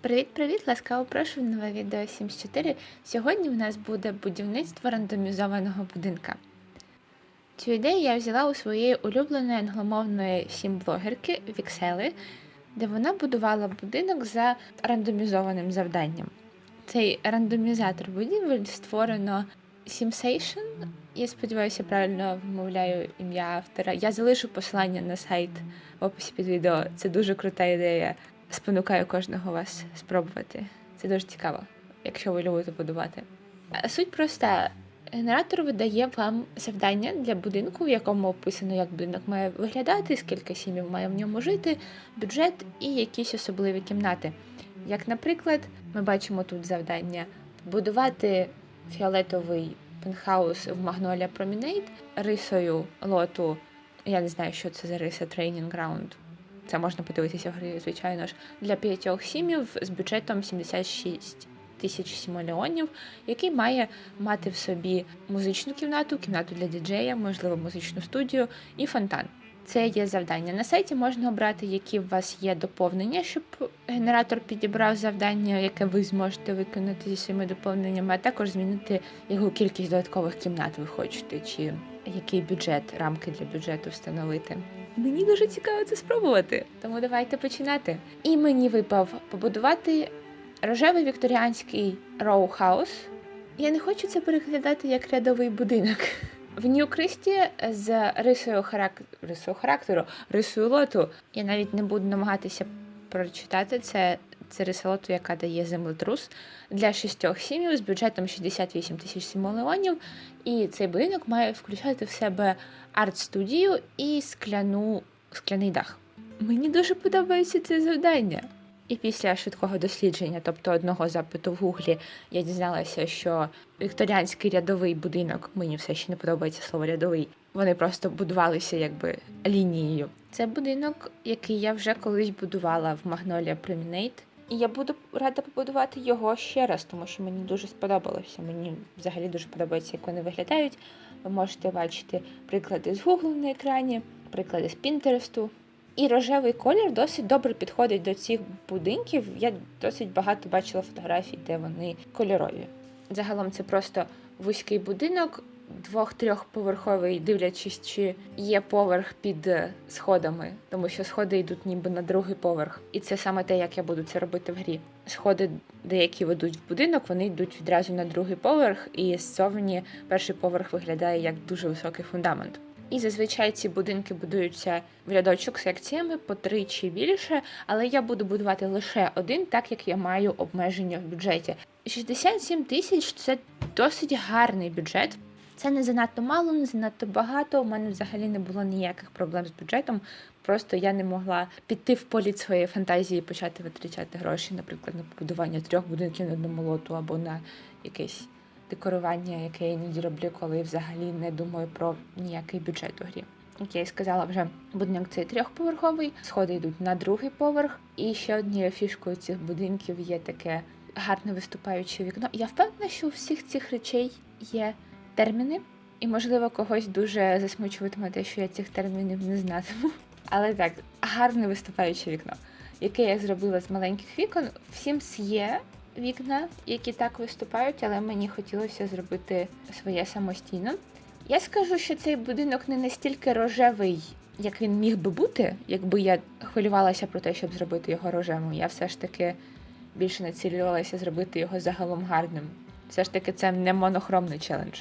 Привіт-привіт! Ласкаво прошу в нове відео 74. Сьогодні в нас буде будівництво рандомізованого будинка. Цю ідею я взяла у своєї улюбленої англомовної сім-блогерки Віксели, де вона будувала будинок за рандомізованим завданням. Цей рандомізатор будівель створено Simsation. Я сподіваюся, правильно вимовляю ім'я автора. Я залишу посилання на сайт в описі під відео. Це дуже крута ідея. Спонукаю кожного вас спробувати. Це дуже цікаво, якщо ви любите будувати. Суть проста. Генератор видає вам завдання для будинку, в якому описано, як будинок має виглядати, скільки сім'їв має в ньому жити, бюджет і якісь особливі кімнати. Як, наприклад, ми бачимо тут завдання будувати фіолетовий пентхаус в Magnolia Promenade рисою лоту. Я не знаю, що це за риса Training Ground. Це можна подивитися в грі, звичайно ж, для п'ятьох сім'їв з бюджетом 76 тисяч сімолеонів, який має мати в собі музичну кімнату, кімнату для діджея, можливо, музичну студію і фонтан. Це є завдання. На сайті можна обрати, які у вас є доповнення, щоб генератор підібрав завдання, яке ви зможете виконати зі своїми доповненнями, а також змінити яку кількість додаткових кімнат ви хочете, чи який бюджет, рамки для бюджету встановити. Мені дуже цікаво це спробувати, тому давайте починати. І мені випав побудувати рожевий вікторіанський роу-хаус. Я не хочу це переглядати як рядовий будинок. В Нью-Кристі з рисою, харак... рисою характеру, рисою лоту. Я навіть не буду намагатися прочитати це. Це риса яка дає землетрус для шістьох сім'їв з бюджетом 68 тисяч сімолеонів. І цей будинок має включати в себе арт-студію і скляну, скляний дах. Мені дуже подобається це завдання. І після швидкого дослідження, тобто одного запиту в гуглі, я дізналася, що вікторіанський рядовий будинок, мені все ще не подобається слово рядовий. Вони просто будувалися якби лінією. Це будинок, який я вже колись будувала в Magnolia Promenade. І я буду рада побудувати його ще раз, тому що мені дуже сподобалося. Мені взагалі дуже подобається, як вони виглядають. Ви можете бачити приклади з Google на екрані, приклади з Пінтересту. І рожевий колір досить добре підходить до цих будинків. Я досить багато бачила фотографій, де вони кольорові. Загалом це просто вузький будинок, двох-трьохповерховий, дивлячись, чи є поверх під сходами, тому що сходи йдуть ніби на другий поверх. І це саме те, як я буду це робити в грі. Сходи, деякі ведуть в будинок, вони йдуть відразу на другий поверх, і ззовні перший поверх виглядає як дуже високий фундамент. І зазвичай ці будинки будуються в рядочок секціями по три чи більше, але я буду будувати лише один, так як я маю обмеження в бюджеті. 67 тисяч це досить гарний бюджет. Це не занадто мало, не занадто багато. У мене взагалі не було ніяких проблем з бюджетом. Просто я не могла піти в політ своєї фантазії і почати витрачати гроші, наприклад, на побудування трьох будинків на одному лоту або на якесь декорування, яке я іноді роблю, коли взагалі не думаю про ніякий бюджет у грі. Як я і сказала, вже будинок цей трьохповерховий, сходи йдуть на другий поверх. І ще однією фішкою цих будинків є таке гарне виступаюче вікно. Я впевнена, що у всіх цих речей є терміни, і, можливо, когось дуже засмучуватиме те, що я цих термінів не знатиму. Але так, гарне виступаюче вікно, яке я зробила з маленьких вікон. В Sims є вікна, які так виступають, але мені хотілося зробити своє самостійно. Я скажу, що цей будинок не настільки рожевий, як він міг би бути, якби я хвилювалася про те, щоб зробити його рожевим. Я все ж таки більше націлювалася зробити його загалом гарним. Все ж таки, це не монохромний челендж.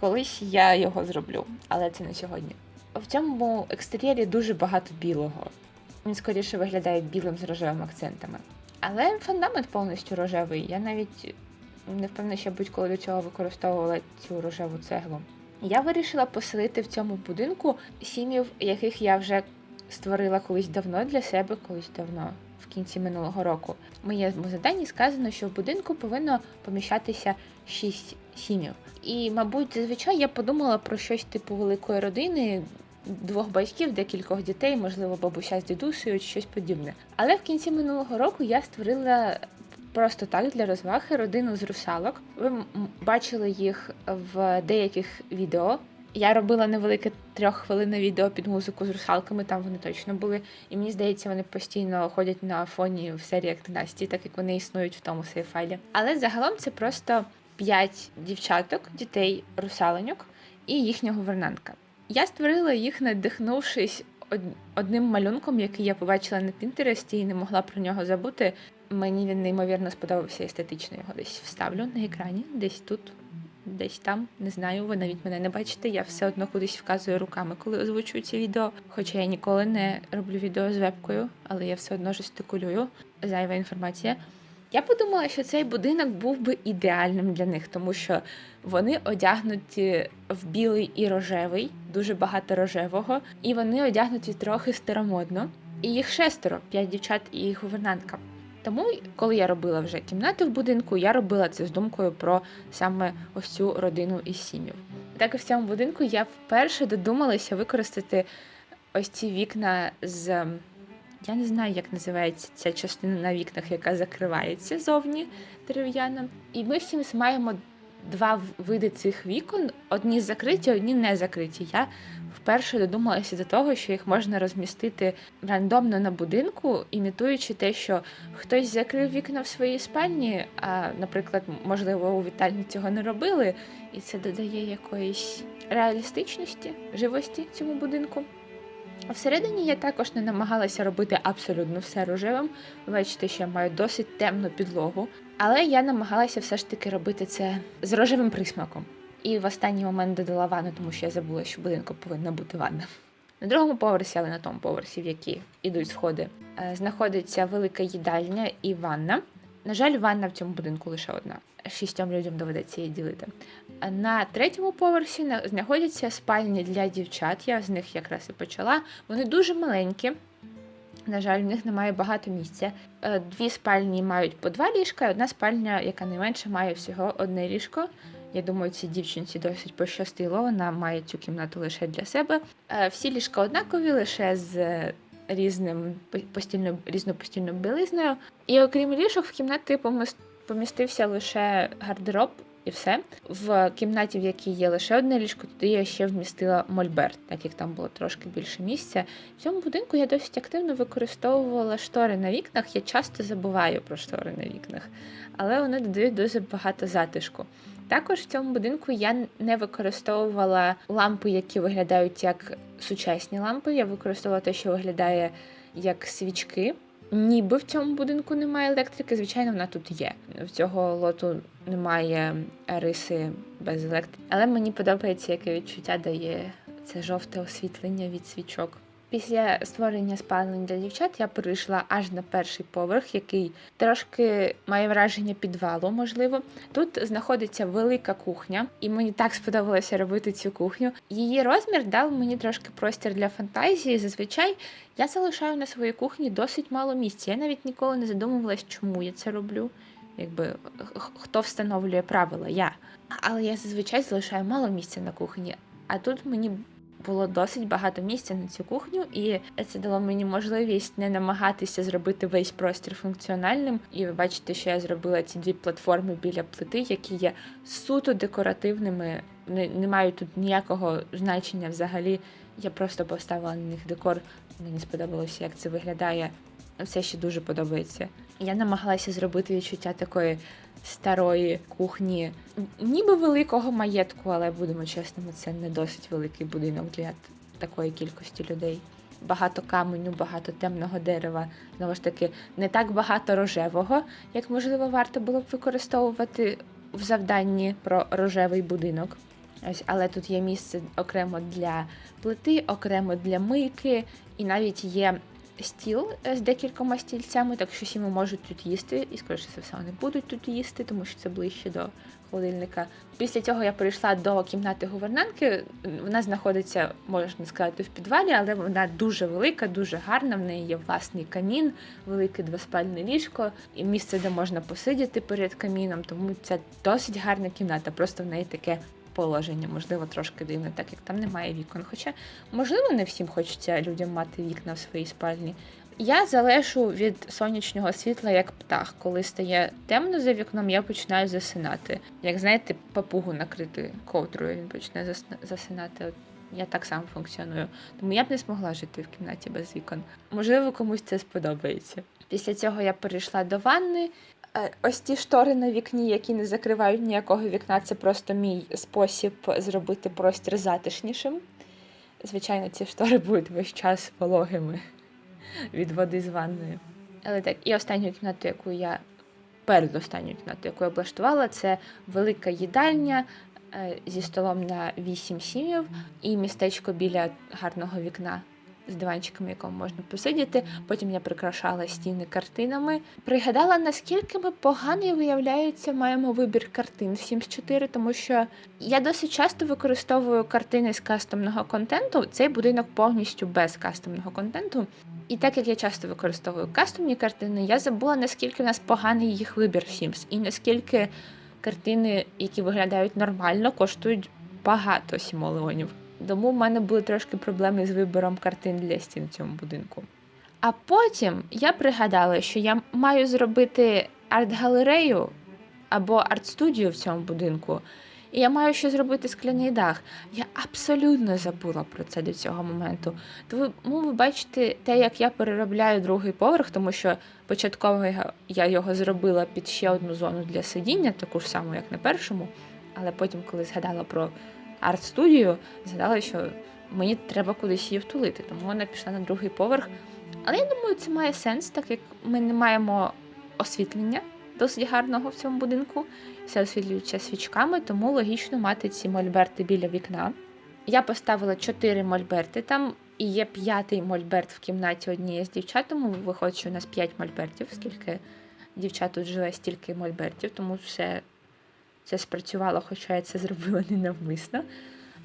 Колись я його зроблю, але це не сьогодні. В цьому екстер'єрі дуже багато білого. Він скоріше виглядає білим з рожевими акцентами. Але фундамент повністю рожевий. Я навіть не впевнена, що будь-коли до цього використовувала цю рожеву цеглу. Я вирішила поселити в цьому будинку сім'їв, яких я вже створила колись давно для себе, колись давно, в кінці минулого року. В моєму заданні сказано, що в будинку повинно поміщатися 6 сім'їв. І, мабуть, зазвичай я подумала про щось типу великої родини, двох батьків, декількох дітей, можливо, бабуся з дідусею чи щось подібне. Але в кінці минулого року я створила просто так для розваги родину з русалок. Ви бачили їх в деяких відео. Я робила невелике трьоххвилинне відео під музику з русалками, там вони точно були. І мені здається, вони постійно ходять на фоні в серіях династії, так як вони існують в тому сейфайлі. Але загалом це просто п'ять дівчаток, дітей русаленьок і їхня гувернантка. Я створила їх, надихнувшись од- одним малюнком, який я побачила на Пінтересті і не могла про нього забути. Мені він неймовірно сподобався естетично. Його десь вставлю на екрані, десь тут, десь там. Не знаю, ви навіть мене не бачите. Я все одно кудись вказую руками, коли озвучую ці відео. Хоча я ніколи не роблю відео з вебкою, але я все одно жестикулюю. Зайва інформація. Я подумала, що цей будинок був би ідеальним для них, тому що вони одягнуті в білий і рожевий, дуже багато рожевого, і вони одягнуті трохи старомодно. І їх шестеро, п'ять дівчат і гувернантка. Тому, коли я робила вже кімнати в будинку, я робила це з думкою про саме ось цю родину із сім'їв. Так і в цьому будинку я вперше додумалася використати ось ці вікна з. Я не знаю, як називається ця частина на вікнах, яка закривається зовні дерев'яна. І ми всі маємо два види цих вікон: одні закриті, одні не закриті. Я вперше додумалася до того, що їх можна розмістити рандомно на будинку, імітуючи те, що хтось закрив вікна в своїй спальні, а, наприклад, можливо, у вітальні цього не робили, і це додає якоїсь реалістичності, живості цьому будинку. Всередині я також не намагалася робити абсолютно все рожевим. Бачите, що я маю досить темну підлогу, але я намагалася все ж таки робити це з рожевим присмаком. І в останній момент додала ванну, тому що я забула, що в будинку повинна бути ванна. На другому поверсі, але на тому поверсі, в які йдуть сходи, е, знаходиться велика їдальня і ванна. На жаль, ванна в цьому будинку лише одна. Шістьом людям доведеться її ділити. На третьому поверсі знаходяться спальні для дівчат. Я з них якраз і почала. Вони дуже маленькі. На жаль, в них немає багато місця. Е, Дві спальні мають по два ліжка, і одна спальня, яка найменше, має всього одне ліжко. Я думаю, цій дівчинці досить пощастило. Вона має цю кімнату лише для себе. Е, Всі ліжка однакові, лише з різним по- постільною різнопостільною білизною. І окрім ліжок, в кімнаті помістився лише гардероб і все. В кімнаті, в якій є лише одне ліжко, туди я ще вмістила мольберт, так як там було трошки більше місця. В цьому будинку я досить активно використовувала штори на вікнах. Я часто забуваю про штори на вікнах, але вони додають дуже багато затишку. Також в цьому будинку я не використовувала лампи, які виглядають як сучасні лампи. Я використовувала те, що виглядає як свічки. Ніби в цьому будинку немає електрики, звичайно, вона тут є. В цього лоту немає риси без електрики. Але мені подобається, яке відчуття дає це жовте освітлення від свічок. Після створення спалень для дівчат я перейшла аж на перший поверх, який трошки має враження підвалу, можливо. Тут знаходиться велика кухня, і мені так сподобалося робити цю кухню. Її розмір дав мені трошки простір для фантазії. Зазвичай я залишаю на своїй кухні досить мало місця. Я навіть ніколи не задумувалась, чому я це роблю. Якби хто встановлює правила, я. Але я зазвичай залишаю мало місця на кухні. А тут мені було досить багато місця на цю кухню, і це дало мені можливість не намагатися зробити весь простір функціональним. І ви бачите, що я зробила ці дві платформи біля плити, які є суто декоративними, не, не мають тут ніякого значення взагалі. Я просто поставила на них декор. Мені сподобалося, як це виглядає. Все ще дуже подобається. Я намагалася зробити відчуття такої старої кухні, ніби великого маєтку, але будемо чесними, це не досить великий будинок для такої кількості людей. Багато каменю, багато темного дерева. Знову ж таки, не так багато рожевого, як можливо варто було б використовувати в завданні про рожевий будинок. Ось, але тут є місце окремо для плити, окремо для мийки, і навіть є стіл е, з декількома стільцями, так що сіми можуть тут їсти, і скоріше за все вони будуть тут їсти, тому що це ближче до холодильника. Після цього я перейшла до кімнати гувернантки. Вона знаходиться, можна сказати, в підвалі, але вона дуже велика, дуже гарна. В неї є власний камін, велике двоспальне ліжко і місце, де можна посидіти перед каміном. Тому це досить гарна кімната. Просто в неї таке положення, можливо, трошки дивне, так як там немає вікон. Хоча, можливо, не всім хочеться людям мати вікна в своїй спальні. Я залежу від сонячного світла як птах. Коли стає темно за вікном, я починаю засинати. Як знаєте, папугу накрити ковдрою, він почне засинати. От я так само функціоную. Тому я б не змогла жити в кімнаті без вікон. Можливо, комусь це сподобається. Після цього я перейшла до ванни. Е, Ось ті штори на вікні, які не закривають ніякого вікна, це просто мій спосіб зробити простір затишнішим. Звичайно, ці штори будуть весь час вологими від води з ванною. Але так, і останню кімнату, яку я передостанню кімнату, яку я облаштувала, це велика їдальня е, зі столом на 8 сім'їв і містечко біля гарного вікна з диванчиком, в якому можна посидіти. Потім я прикрашала стіни картинами. Пригадала, наскільки ми поганий, виявляється, маємо вибір картин в Sims 4, тому що я досить часто використовую картини з кастомного контенту. Цей будинок повністю без кастомного контенту. І так як я часто використовую кастомні картини, я забула, наскільки в нас поганий їх вибір в Sims, і наскільки картини, які виглядають нормально, коштують багато сімолеонів. Тому в мене були трошки проблеми з вибором картин для стін в цьому будинку. А потім я пригадала, що я маю зробити арт-галерею або арт-студію в цьому будинку. І я маю ще зробити скляний дах. Я абсолютно забула про це до цього моменту. Тому ви бачите те, як я переробляю другий поверх, тому що початково я його зробила під ще одну зону для сидіння, таку ж саму, як на першому. Але потім, коли згадала про арт-студію, згадала, що мені треба кудись її втулити, тому вона пішла на другий поверх. Але я думаю, це має сенс, так як ми не маємо освітлення досить гарного в цьому будинку. Все освітлюється свічками, тому логічно мати ці мольберти біля вікна. Я поставила чотири мольберти там, і є п'ятий мольберт в кімнаті однієї з дівчат, тому виходить, що у нас п'ять мольбертів, скільки дівчат тут живе, стільки мольбертів, тому все це спрацювало, хоча я це зробила ненавмисно.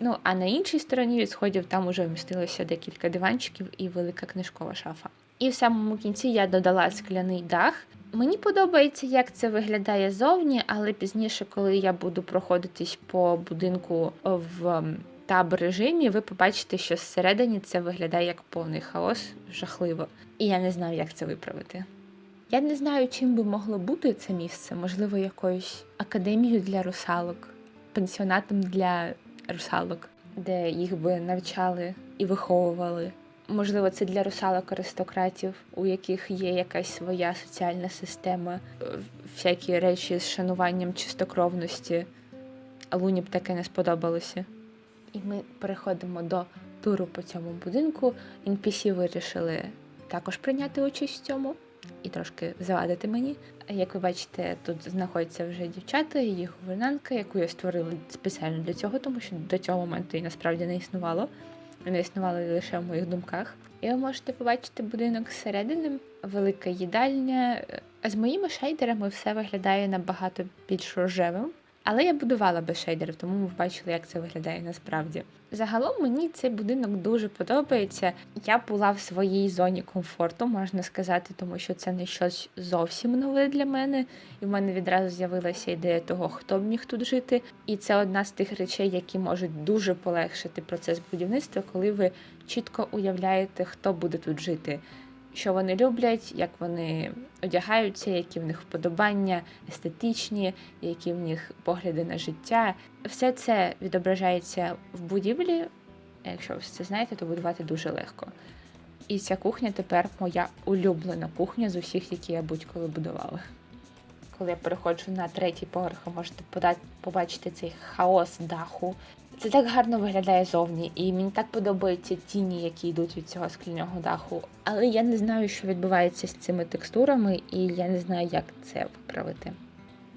Ну, а на іншій стороні від сходів там уже вмістилося декілька диванчиків і велика книжкова шафа. І в самому кінці я додала скляний дах. Мені подобається, як це виглядає зовні, але пізніше, коли я буду проходитись по будинку в таб режимі, ви побачите, що зсередині це виглядає як повний хаос, жахливо. І я не знаю, як це виправити. Я не знаю, чим би могло бути це місце, можливо, якоюсь академією для русалок, пенсіонатом для русалок, де їх би навчали і виховували. Можливо, це для русалок аристократів, у яких є якась своя соціальна система, е, всякі речі з шануванням чистокровності. А Луні б таке не сподобалося. І ми переходимо до туру по цьому будинку. NPC вирішили також прийняти участь в цьому і трошки завадити мені. Як ви бачите, тут знаходяться вже дівчата її гувернантка, яку я створила спеціально для цього, тому що до цього моменту її насправді не існувало. Вони існували лише в моїх думках. І ви можете побачити будинок зсередини, велика їдальня. З моїми шейдерами все виглядає набагато більш рожевим. Але я будувала без шейдерів, тому ви бачили, як це виглядає насправді. Загалом мені цей будинок дуже подобається. Я була в своїй зоні комфорту, можна сказати, тому що це не щось зовсім нове для мене. І в мене відразу з'явилася ідея того, хто б міг тут жити. І це одна з тих речей, які можуть дуже полегшити процес будівництва, коли ви чітко уявляєте, хто буде тут жити. Що вони люблять, як вони одягаються, які в них вподобання естетичні, які в них погляди на життя. Все це відображається в будівлі. Якщо ви це знаєте, то будувати дуже легко. І ця кухня тепер моя улюблена кухня з усіх, які я будь-коли будувала. Коли я переходжу на третій поверх, ви можете побачити цей хаос даху. Це так гарно виглядає зовні, і мені так подобаються тіні, які йдуть від цього скляного даху. Але я не знаю, що відбувається з цими текстурами, і я не знаю, як це виправити.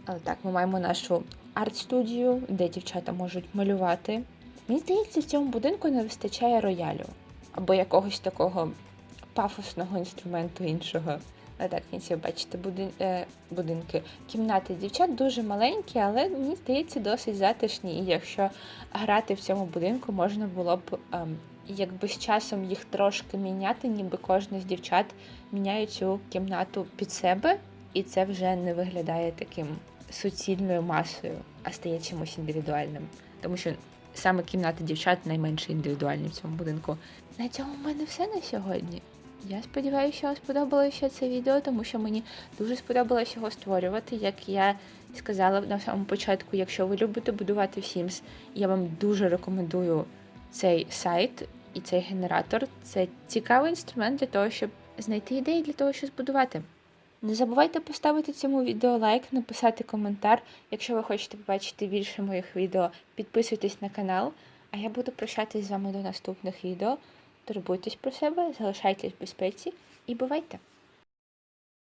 Але так, ми маємо нашу арт-студію, де дівчата можуть малювати. Мені здається, в цьому будинку не вистачає роялю або якогось такого пафосного інструменту іншого. В кінці ви бачите е, будинки. Кімнати дівчат дуже маленькі, але мені здається, досить затишні. І якщо грати в цьому будинку, можна було б ем, якби з часом їх трошки міняти, ніби кожна з дівчат міняє цю кімнату під себе, і це вже не виглядає таким суцільною масою, а стає чимось індивідуальним. Тому що саме кімнати дівчат найменше індивідуальні в цьому будинку. На цьому в мене все на сьогодні. Я сподіваюся, що вам сподобалося це відео, тому що мені дуже сподобалось його створювати. Як я сказала на самому початку, якщо ви любите будувати в Sims, я вам дуже рекомендую цей сайт і цей генератор. Це цікавий інструмент для того, щоб знайти ідеї для того, щоб збудувати. Не забувайте поставити цьому відео лайк, написати коментар. Якщо ви хочете побачити більше моїх відео, підписуйтесь на канал. А я буду прощатись з вами до наступних відео. Турбуйтесь про себе, залишайтесь в безпеці і бувайте!